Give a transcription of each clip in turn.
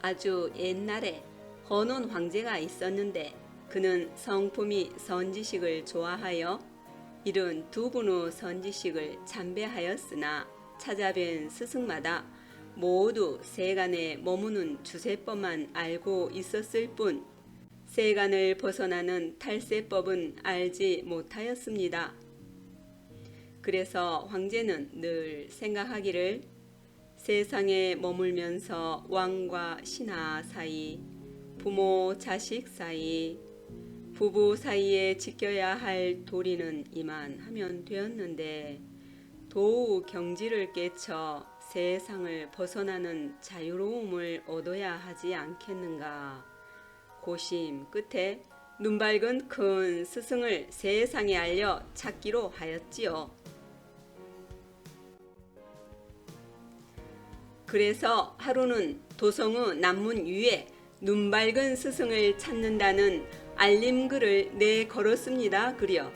아주 옛날에 헌온 황제가 있었는데 그는 성품이 선지식을 좋아하여 이른 두 분의 선지식을 참배하였으나 찾아뵌 스승마다 모두 세간에 머무는 주세법만 알고 있었을 뿐 세간을 벗어나는 탈세법은 알지 못하였습니다. 그래서 황제는 늘 생각하기를 세상에 머물면서 왕과 신하 사이, 부모 자식 사이, 부부 사이에 지켜야 할 도리는 이만 하면 되었는데 도우 경지를 깨쳐 세상을 벗어나는 자유로움을 얻어야 하지 않겠는가. 고심 끝에 눈 밝은 큰 스승을 세상에 알려 찾기로 하였지요. 그래서 하루는 도성의 남문 위에 눈 밝은 스승을 찾는다는 알림글을 내 걸었습니다. 그려.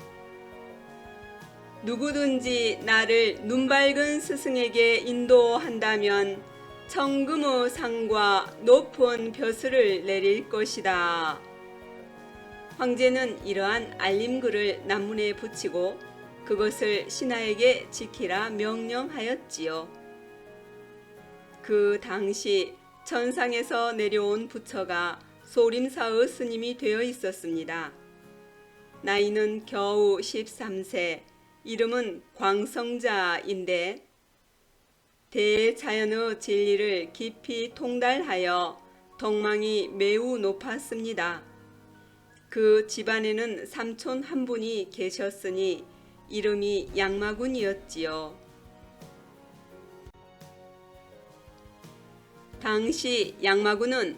누구든지 나를 눈 밝은 스승에게 인도한다면 청금의 상과 높은 벼슬을 내릴 것이다. 황제는 이러한 알림글을 남문에 붙이고 그것을 신하에게 지키라 명령하였지요. 그 당시 천상에서 내려온 부처가 소림사의 스님이 되어 있었습니다. 나이는 겨우 13세, 이름은 광성자인데 대자연의 진리를 깊이 통달하여 덕망이 매우 높았습니다. 그 집안에는 삼촌 한 분이 계셨으니 이름이 양마군이었지요. 당시 양마군은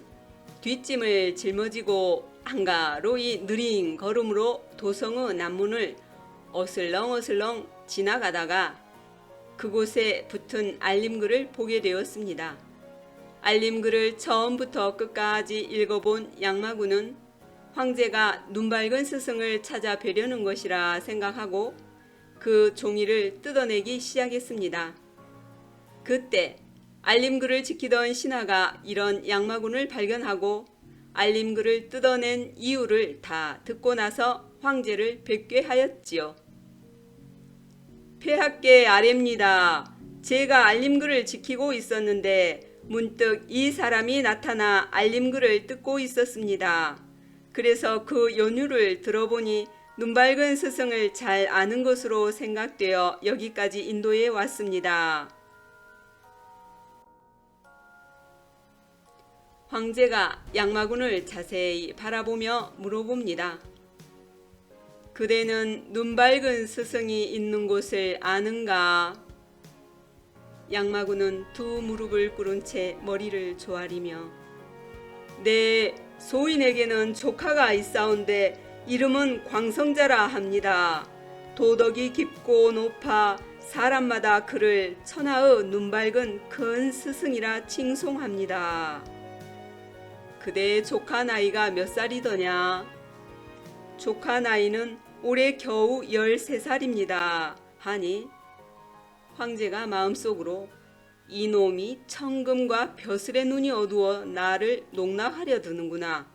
뒷짐을 짊어지고 한가로이 느린 걸음으로 도성의 남문을 어슬렁어슬렁 지나가다가 그곳에 붙은 알림글을 보게 되었습니다. 알림글을 처음부터 끝까지 읽어본 양마군은 황제가 눈밝은 스승을 찾아 뵈려는 것이라 생각하고 그 종이를 뜯어내기 시작했습니다. 그때 알림글을 지키던 신하가 이런 양마군을 발견하고 알림글을 뜯어낸 이유를 다 듣고 나서 황제를 뵙게 하였지요. 폐학계 아래입니다. 제가 알림글을 지키고 있었는데 문득 이 사람이 나타나 알림글을 뜯고 있었습니다. 그래서 그 연유를 들어보니 눈밝은 스승을 잘 아는 것으로 생각되어 여기까지 인도해 왔습니다. 황제가 양마군을 자세히 바라보며 물어봅니다. 그대는 눈 밝은 스승이 있는 곳을 아는가? 양마군은 두 무릎을 꿇은 채 머리를 조아리며 내 소인에게는 조카가 있사온데 이름은 광성자라 합니다. 도덕이 깊고 높아 사람마다 그를 천하의 눈 밝은 큰 스승이라 칭송합니다. 그대의 조카 나이가 몇 살이더냐? 조카 나이는 올해 겨우 13살입니다. 하니 황제가 마음속으로 이놈이 청금과 벼슬의 눈이 어두워 나를 농락하려 드는구나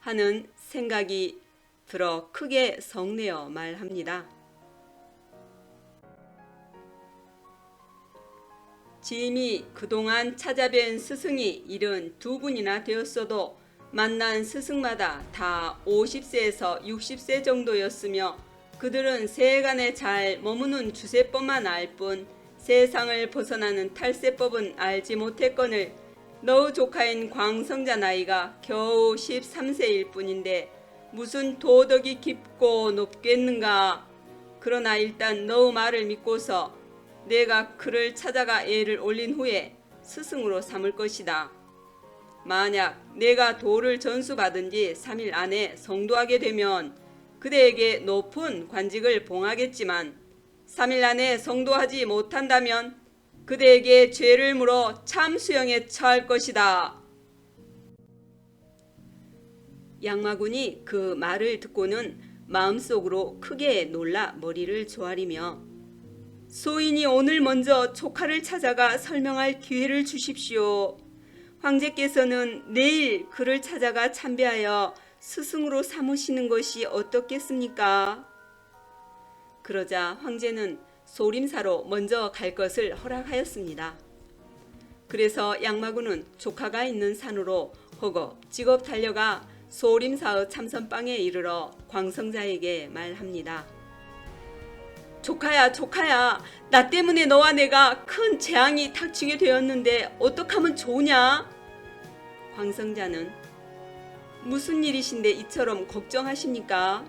하는 생각이 들어 크게 성내어 말합니다. 짐이 그동안 찾아뵌 스승이 일은 두 분이나 되었어도 만난 스승마다 다 50세에서 60세 정도였으며 그들은 세간에 잘 머무는 주세법만 알 뿐 세상을 벗어나는 탈세법은 알지 못했거늘 너의 조카인 광성자 나이가 겨우 13세일 뿐인데 무슨 도덕이 깊고 높겠는가? 그러나 일단 너의 말을 믿고서 내가 그를 찾아가 애를 올린 후에 스승으로 삼을 것이다. 만약 내가 도를 전수받은 지 3일 안에 성도하게 되면 그대에게 높은 관직을 봉하겠지만 3일 안에 성도하지 못한다면 그대에게 죄를 물어 참수형에 처할 것이다. 양마군이 그 말을 듣고는 마음속으로 크게 놀라 머리를 조아리며 소인이 오늘 먼저 조카를 찾아가 설명할 기회를 주십시오. 황제께서는 내일 그를 찾아가 참배하여 스승으로 삼으시는 것이 어떻겠습니까? 그러자 황제는 소림사로 먼저 갈 것을 허락하였습니다. 그래서 양마군은 조카가 있는 산으로 허겁지겁 달려가 소림사의 참선방에 이르러 광성자에게 말합니다. 조카야, 조카야, 나 때문에 너와 내가 큰 재앙이 닥치게 되었는데 어떡하면 좋으냐? 광성자는 무슨 일이신데 이처럼 걱정하십니까?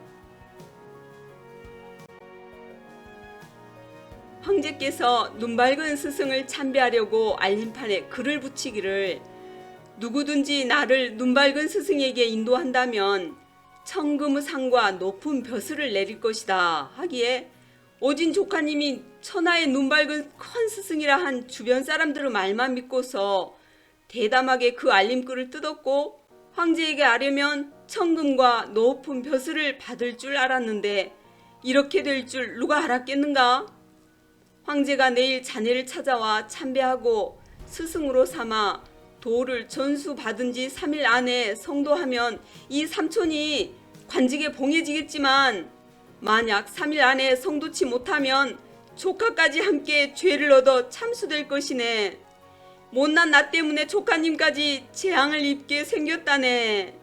황제께서 눈밝은 스승을 참배하려고 알림판에 글을 붙이기를 누구든지 나를 눈밝은 스승에게 인도한다면 청금의 상과 높은 벼슬을 내릴 것이다 하기에 오진 조카님이 천하의 눈밝은 큰 스승이라 한 주변 사람들의 말만 믿고서 대담하게 그 알림글을 뜯었고 황제에게 아려면 청금과 높은 벼슬을 받을 줄 알았는데 이렇게 될 줄 누가 알았겠는가? 황제가 내일 자네를 찾아와 참배하고 스승으로 삼아 도를 전수 받은 지 3일 안에 성도하면 이 삼촌이 관직에 봉해지겠지만 만약 3일 안에 성도치 못하면 조카까지 함께 죄를 얻어 참수될 것이네. 못난 나 때문에 조카님까지 재앙을 입게 생겼다네.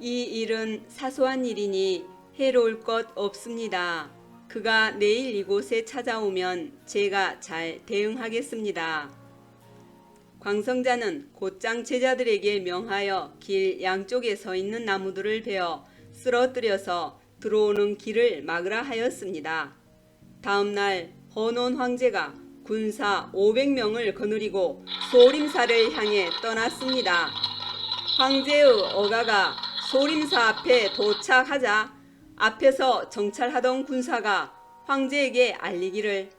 이 일은 사소한 일이니 해로울 것 없습니다. 그가 내일 이곳에 찾아오면 제가 잘 대응하겠습니다. 광성자는 곧장 제자들에게 명하여 길 양쪽에 서 있는 나무들을 베어 쓰러뜨려서 들어오는 길을 막으라 하였습니다. 다음 날 헌온 황제가 군사 500명을 거느리고 소림사를 향해 떠났습니다. 황제의 어가가 소림사 앞에 도착하자 앞에서 정찰하던 군사가 황제에게 알리기를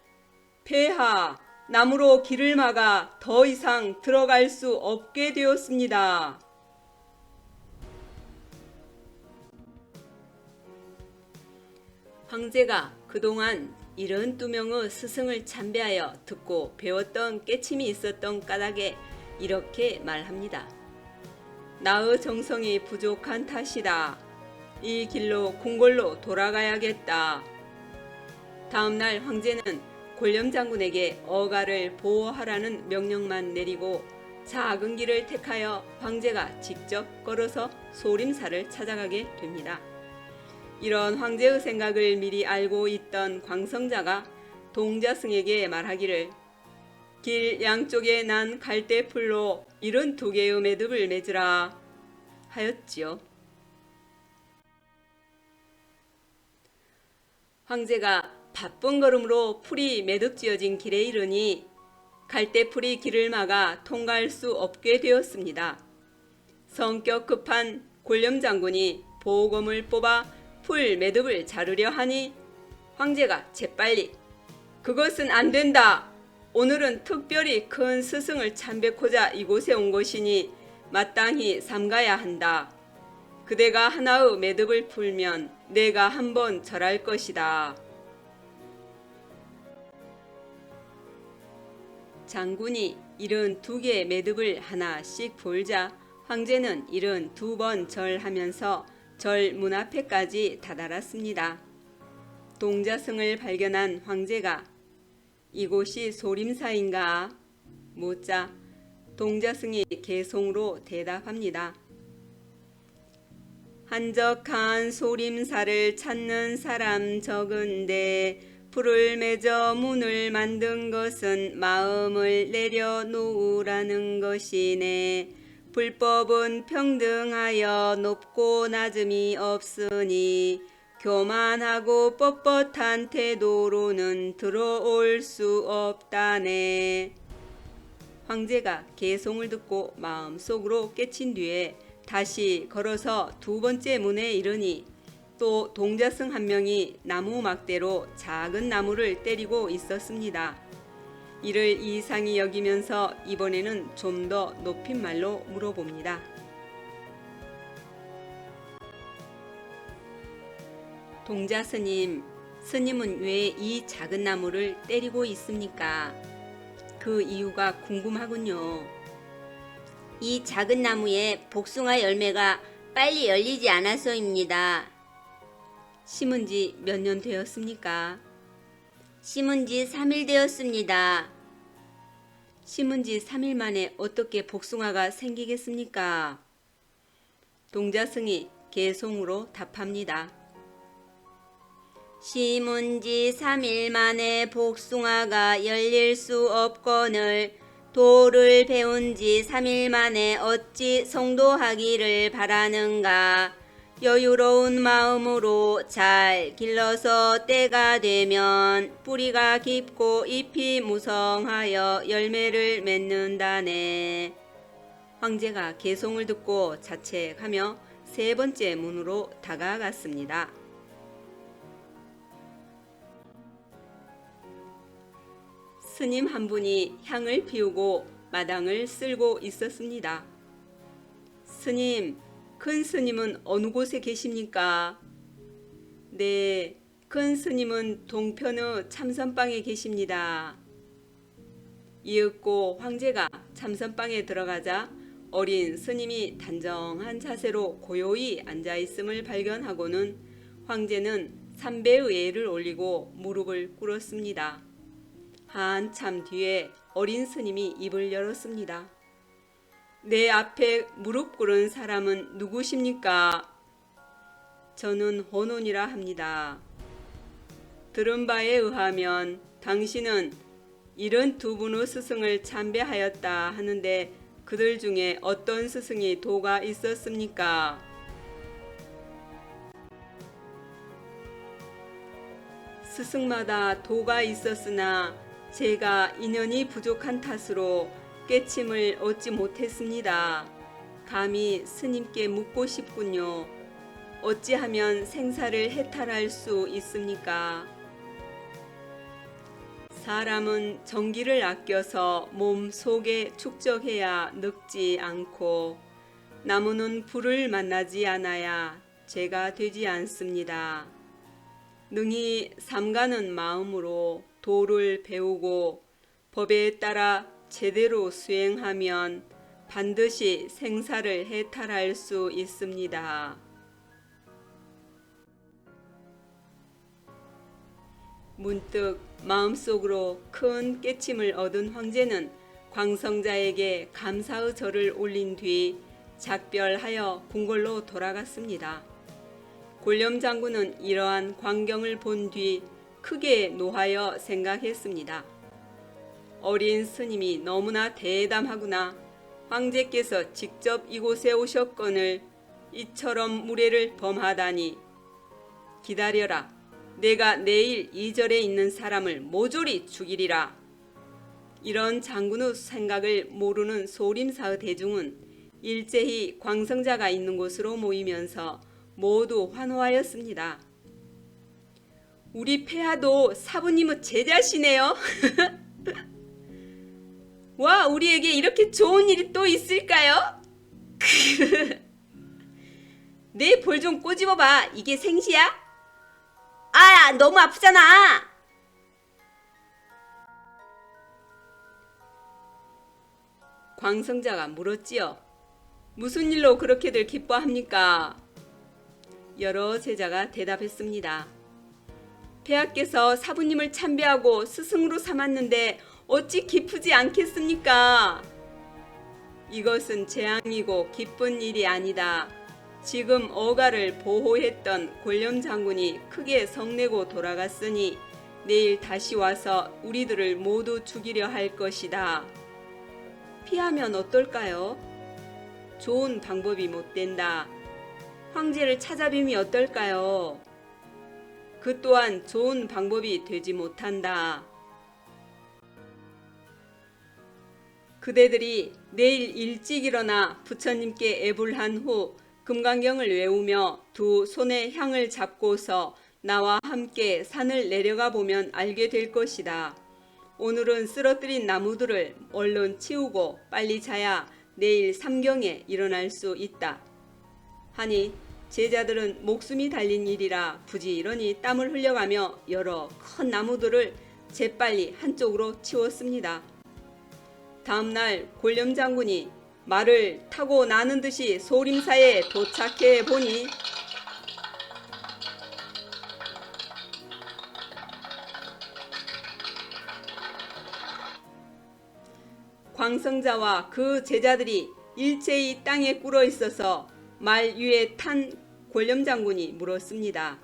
폐하 나무로 길을 막아 더 이상 들어갈 수 없게 되었습니다. 황제가 그동안 72명의 스승을 참배하여 듣고 배웠던 깨침이 있었던 까닭에 이렇게 말합니다. 나의 정성이 부족한 탓이다. 이 길로 궁궐로 돌아가야겠다. 다음 날 황제는 골렴 장군에게 어가를 보호하라는 명령만 내리고 작은 길을 택하여 황제가 직접 걸어서 소림사를 찾아가게 됩니다. 이런 황제의 생각을 미리 알고 있던 광성자가 동자승에게 말하기를 길 양쪽에 난 갈대풀로 이런 두 개의 매듭을 맺으라 하였지요. 황제가 바쁜 걸음으로 풀이 매듭지어진 길에 이르니 갈대풀이 길을 막아 통과할 수 없게 되었습니다. 성격 급한 골렴 장군이 보검을 뽑아 풀 매듭을 자르려 하니 황제가 재빨리 그것은 안 된다. 오늘은 특별히 큰 스승을 참배코자 이곳에 온 것이니 마땅히 삼가야 한다. 그대가 하나의 매듭을 풀면 내가 한번 절할 것이다. 장군이 이른 두 개의 매듭을 하나씩 풀자 황제는 이른 두번 절하면서 절 문 앞에까지 다다랐습니다. 동자승을 발견한 황제가 이곳이 소림사인가? 묻자 동자승이 개송으로 대답합니다. 한적한 소림사를 찾는 사람 적은데 풀을 맺어 문을 만든 것은 마음을 내려놓으라는 것이네. 불법은 평등하여 높고 낮음이 없으니 교만하고 뻣뻣한 태도로는 들어올 수 없다네. 황제가 개송을 듣고 마음속으로 깨친 뒤에 다시 걸어서 두 번째 문에 이르니 또 동자승 한 명이 나무 막대로 작은 나무를 때리고 있었습니다. 이를 이상히 여기면서 이번에는 좀 더 높임말로 물어봅니다. 동자 스님, 스님은 왜 이 작은 나무를 때리고 있습니까? 그 이유가 궁금하군요. 이 작은 나무에 복숭아 열매가 빨리 열리지 않아서입니다. 심은 지 몇 년 되었습니까? 심은 지 3일 되었습니다. 심은 지 3일 만에 어떻게 복숭아가 생기겠습니까? 동자승이 개송으로 답합니다. 심은 지 3일 만에 복숭아가 열릴 수 없거늘 도를 배운 지 3일 만에 어찌 성도하기를 바라는가 여유로운 마음으로 잘 길러서 때가 되면 뿌리가 깊고 잎이 무성하여 열매를 맺는다네. 황제가 개송을 듣고 자책하며 세 번째 문으로 다가갔습니다. 스님 한 분이 향을 피우고 마당을 쓸고 있었습니다. 스님, 큰 스님은 어느 곳에 계십니까? 네, 큰 스님은 동편의 참선방에 계십니다. 이윽고 황제가 참선방에 들어가자 어린 스님이 단정한 자세로 고요히 앉아 있음을 발견하고는 황제는 삼배의 예를 올리고 무릎을 꿇었습니다. 한참 뒤에 어린 스님이 입을 열었습니다. 내 앞에 무릎 꿇은 사람은 누구십니까? 저는 혼혼이라 합니다. 들은 바에 의하면 당신은 이런 두 분의 스승을 참배하였다 하는데 그들 중에 어떤 스승이 도가 있었습니까? 스승마다 도가 있었으나 제가 인연이 부족한 탓으로 깨침을 얻지 못했습니다. 감히 스님께 묻고 싶군요. 어찌하면 생사를 해탈할 수 있습니까? 사람은 전기를 아껴서 몸 속에 축적해야 늙지 않고 나무는 불을 만나지 않아야 죄가 되지 않습니다. 능히 삼가는 마음으로 도를 배우고 법에 따라 제대로 수행하면 반드시 생사를 해탈할 수 있습니다. 문득 마음속으로 큰 깨침을 얻은 황제는 광성자에게 감사의 절을 올린 뒤 작별하여 궁궐로 돌아갔습니다. 골렴 장군은 이러한 광경을 본 뒤 크게 노하여 생각했습니다. 어린 스님이 너무나 대담하구나. 황제께서 직접 이곳에 오셨거늘 이처럼 무례를 범하다니. 기다려라. 내가 내일 이 절에 있는 사람을 모조리 죽이리라. 이런 장군의 생각을 모르는 소림사의 대중은 일제히 광성자가 있는 곳으로 모이면서 모두 환호하였습니다. 우리 폐하도 사부님의 제자시네요. 와, 우리에게 이렇게 좋은 일이 또 있을까요? 내 볼 좀 꼬집어봐. 이게 생시야? 아, 너무 아프잖아. 광성자가 물었지요. 무슨 일로 그렇게들 기뻐합니까? 여러 제자가 대답했습니다. 폐하께서 사부님을 참배하고 스승으로 삼았는데 어찌 기쁘지 않겠습니까? 이것은 재앙이고 기쁜 일이 아니다. 지금 어가를 보호했던 권렴 장군이 크게 성내고 돌아갔으니 내일 다시 와서 우리들을 모두 죽이려 할 것이다. 피하면 어떨까요? 좋은 방법이 못 된다. 황제를 찾아뵈미 어떨까요? 그 또한 좋은 방법이 되지 못한다. 그대들이 내일 일찍 일어나 부처님께 애불한 후 금강경을 외우며 두 손에 향을 잡고서 나와 함께 산을 내려가 보면 알게 될 것이다. 오늘은 쓰러뜨린 나무들을 얼른 치우고 빨리 자야 내일 삼경에 일어날 수 있다. 하니 제자들은 목숨이 달린 일이라 부지런히 땀을 흘려가며 여러 큰 나무들을 재빨리 한쪽으로 치웠습니다. 다음날 골렴 장군이 말을 타고 나는 듯이 소림사에 도착해 보니 광성자와 그 제자들이 일체의 땅에 꿇어 있어서 말 위에 탄 골렴 장군이 물었습니다.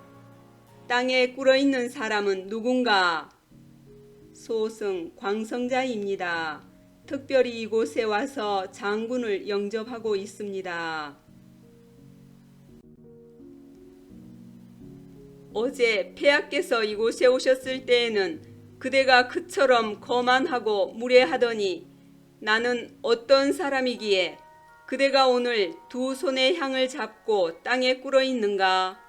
땅에 꿇어 있는 사람은 누군가? 소승 광성자입니다. 특별히 이곳에 와서 장군을 영접하고 있습니다. 어제 폐하께서 이곳에 오셨을 때에는 그대가 그처럼 거만하고 무례하더니 나는 어떤 사람이기에 그대가 오늘 두 손의 향을 잡고 땅에 꿇어 있는가?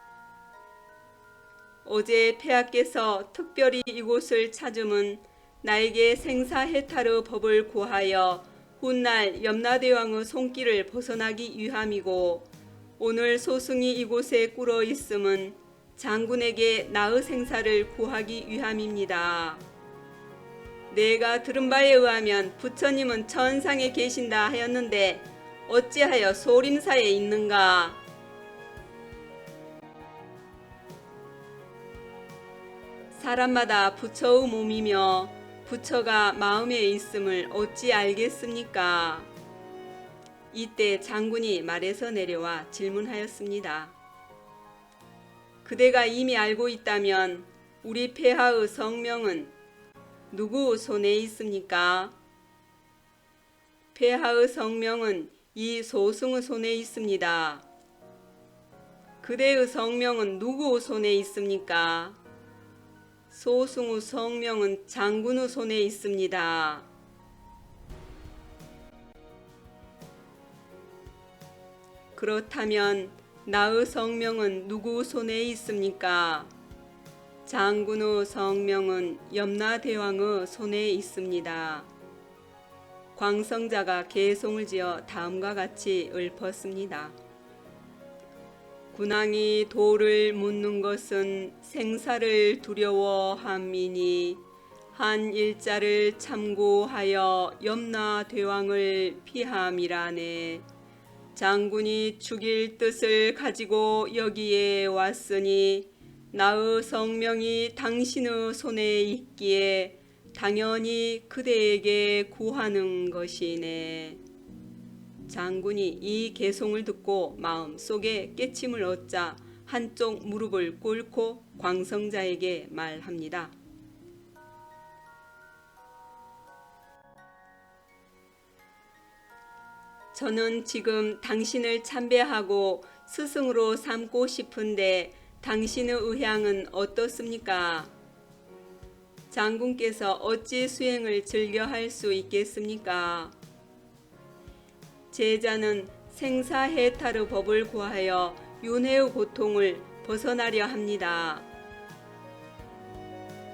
어제 폐하께서 특별히 이곳을 찾음은 나에게 생사해탈의 법을 구하여 훗날 염라대왕의 손길을 벗어나기 위함이고 오늘 소승이 이곳에 꿇어 있음은 장군에게 나의 생사를 구하기 위함입니다. 내가 들은 바에 의하면 부처님은 천상에 계신다 하였는데 어찌하여 소림사에 있는가? 사람마다 부처의 몸이며 부처가 마음에 있음을 어찌 알겠습니까? 이때 장군이 말에서 내려와 질문하였습니다. 그대가 이미 알고 있다면 우리 폐하의 성명은 누구 손에 있습니까? 폐하의 성명은 이 소승의 손에 있습니다. 그대의 성명은 누구 손에 있습니까? 소승의 성명은 장군의 손에 있습니다. 그렇다면 나의 성명은 누구 손에 있습니까? 장군의 성명은 염라대왕의 손에 있습니다. 광성자가 개송을 지어 다음과 같이 읊었습니다. 군왕이 도를 묻는 것은 생사를 두려워함이니 한 일자를 참고하여 염라 대왕을 피함이라네. 장군이 죽일 뜻을 가지고 여기에 왔으니 나의 성명이 당신의 손에 있기에 당연히 그대에게 구하는 것이네. 장군이 이 개송을 듣고 마음 속에 깨침을 얻자 한쪽 무릎을 꿇고 광성자에게 말합니다. 저는 지금 당신을 참배하고 스승으로 삼고 싶은데 당신의 의향은 어떻습니까? 장군께서 어찌 수행을 즐겨 할 수 있겠습니까? 제자는 생사해탈의 법을 구하여 윤회의 고통을 벗어나려 합니다.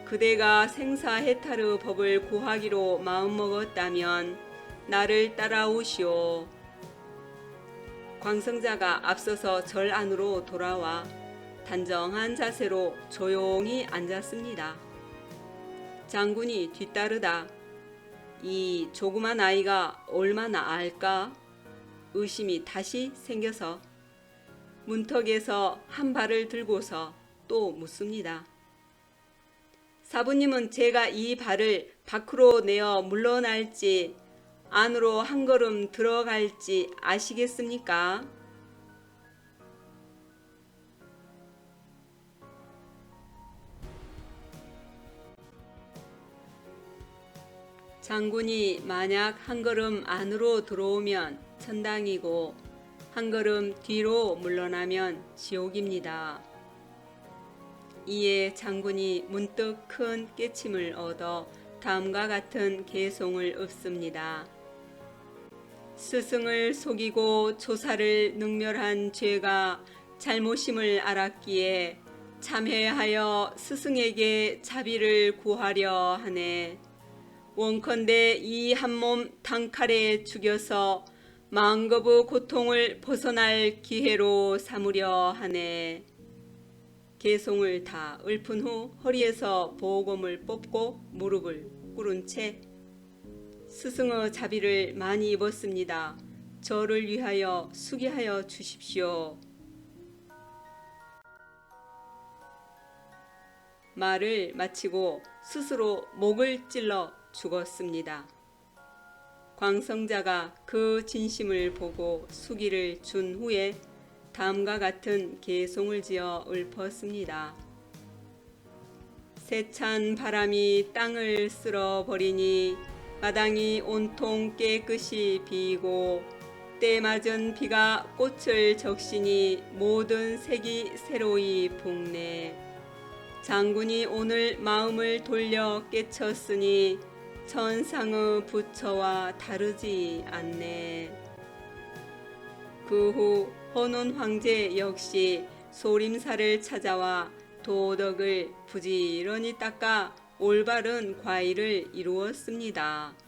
그대가 생사해탈의 법을 구하기로 마음먹었다면 나를 따라오시오. 광성자가 앞서서 절 안으로 돌아와 단정한 자세로 조용히 앉았습니다. 장군이 뒤따르다 이 조그만 아이가 얼마나 알까? 의심이 다시 생겨서 문턱에서 한 발을 들고서 또 묻습니다. 사부님은 제가 이 발을 밖으로 내어 물러날지 안으로 한 걸음 들어갈지 아시겠습니까? 장군이 만약 한 걸음 안으로 들어오면 천당이고 한 걸음 뒤로 물러나면 지옥입니다. 이에 장군이 문득 큰 깨침을 얻어 다음과 같은 개송을 읊습니다. 스승을 속이고 조사를 능멸한 죄가 잘못임을 알았기에 참회하여 스승에게 자비를 구하려 하네. 원컨대 이 한 몸 단칼에 죽여서 마음겁의 고통을 벗어날 기회로 삼으려 하네. 개송을 다 읊은 후 허리에서 보검을 뽑고 무릎을 꿇은 채 스승의 자비를 많이 입었습니다. 저를 위하여 수기하여 주십시오. 말을 마치고 스스로 목을 찔러 죽었습니다. 광성자가 그 진심을 보고 수기를 준 후에 다음과 같은 개송을 지어 읊었습니다. 세찬 바람이 땅을 쓸어버리니 마당이 온통 깨끗이 비고 때 맞은 비가 꽃을 적시니 모든 색이 새로이 붕네 장군이 오늘 마음을 돌려 깨쳤으니 천상의 부처와 다르지 않네. 그 후 헌원 황제 역시 소림사를 찾아와 도덕을 부지런히 닦아 올바른 과일을 이루었습니다.